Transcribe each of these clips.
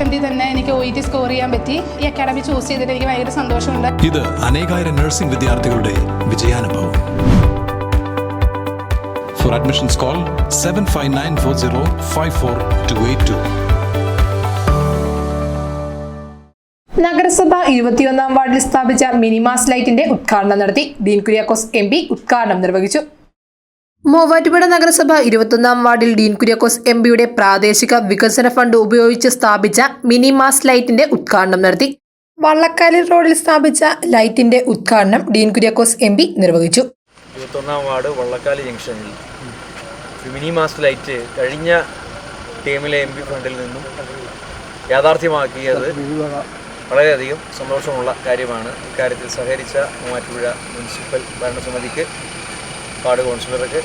അറ്റംപ്റ്റിൽ തന്നെ എനിക്ക് O E T score ചെയ്യാൻ പറ്റി. ഈ അക്കാഡമി ചൂസ് ചെയ്തിട്ട് എനിക്ക് ഭയങ്കര സന്തോഷമുണ്ട്. ഇത് അനേകായിരം നഴ്സിംഗ് വിദ്യാർത്ഥികളുടെ വിജയാനുഭവം. For admissions call seven five nine four zero five four two eight two നഗരസഭ ഇരുപത്തിയൊന്നാം വാർഡിൽ സ്ഥാപിച്ച മിനിമാസ് ലൈറ്റിന്റെ ഉദ്ഘാടനം നടത്തി. ഡീൻ കുര്യാക്കോസ് എം പി ഉദ്ഘാടനം നിർവഹിച്ചു. മൂവാറ്റുപുഴ നഗരസഭ ഇരുപത്തൊന്നാം വാർഡിൽ ഡീൻ കുര്യാക്കോസ് എം പിയുടെ പ്രാദേശിക വികസന ഫണ്ട് ഉപയോഗിച്ച് സ്ഥാപിച്ച മിനി മാസ് ലൈറ്റിന്റെ ഉദ്ഘാടനം നടത്തി. വള്ളക്കാലിൽ റോഡിൽ സ്ഥാപിച്ച ലൈറ്റിന്റെ ഉദ്ഘാടനം ഡീൻ കുര്യാക്കോസ് എം പി നിർവഹിച്ചു. ഇരുപത്തൊന്നാം വാർഡ് വള്ളക്കാലി ജംഗ്ഷനിൽ മിനി മാസ് ലൈറ്റ് കഴിഞ്ഞ ടീമിലെ എം പി ഫണ്ടിൽ നിന്നും യാഥാർത്ഥ്യമാക്കിയത് വളരെയധികം സന്തോഷമുള്ള കാര്യമാണ്. ഇക്കാര്യത്തിൽ സഹകരിച്ച മൂവാറ്റുപുഴ മുനിസിപ്പൽ ഭരണസമിതിക്ക് വാർഡ് കൗൺസിലർക്ക്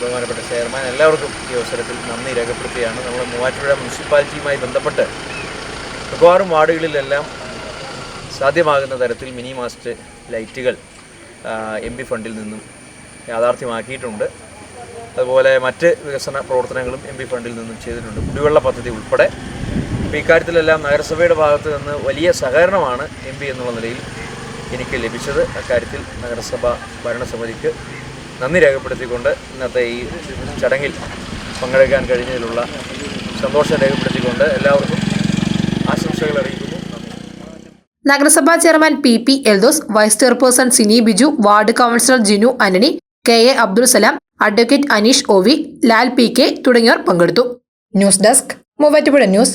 ബഹുമാനപ്പെട്ട ചെയർമാൻ എല്ലാവർക്കും ഈ അവസരത്തിൽ നന്ദി രേഖപ്പെടുത്തുകയാണ്. നമ്മൾ മൂവാറ്റുപുഴ മുനിസിപ്പാലിറ്റിയുമായി ബന്ധപ്പെട്ട് മിക്കവാറും വാർഡുകളിലെല്ലാം സാധ്യമാകുന്ന തരത്തിൽ മിനി മാസ്റ്റ് ലൈറ്റുകൾ എം പി ഫണ്ടിൽ നിന്നും യാഥാർത്ഥ്യമാക്കിയിട്ടുണ്ട്. അതുപോലെ മറ്റ് വികസന പ്രവർത്തനങ്ങളും എം പി ഫണ്ടിൽ നിന്നും ചെയ്തിട്ടുണ്ട്. കുടിവെള്ള പദ്ധതി ഉൾപ്പെടെ ഇക്കാര്യത്തിലെല്ലാം നഗരസഭയുടെ ഭാഗത്ത് നിന്ന് വലിയ സഹകരണമാണ് എം പി എന്നുള്ള നിലയിൽ എനിക്ക് ലഭിച്ചത് അക്കാര്യത്തിൽ നഗരസഭ ഭരണസമിതിക്ക് നന്ദി രേഖപ്പെടുത്തിക്കൊണ്ട് ഇന്നത്തെ ഈ ചടങ്ങിൽ പങ്കെടുക്കാൻ കഴിഞ്ഞതിലുള്ള സന്തോഷം രേഖപ്പെടുത്തിക്കൊണ്ട് എല്ലാവർക്കും ആശംസകൾ അറിയിക്കുന്നു. നഗരസഭാ chairman P P Eldose vice chairperson Sini Biju ward councillor Jinu Anani K A Abdul Salam advocate Aneesh O V Lal P K തുടങ്ങിയവർ പങ്കെടുത്തു. News desk Muvattupuzha news.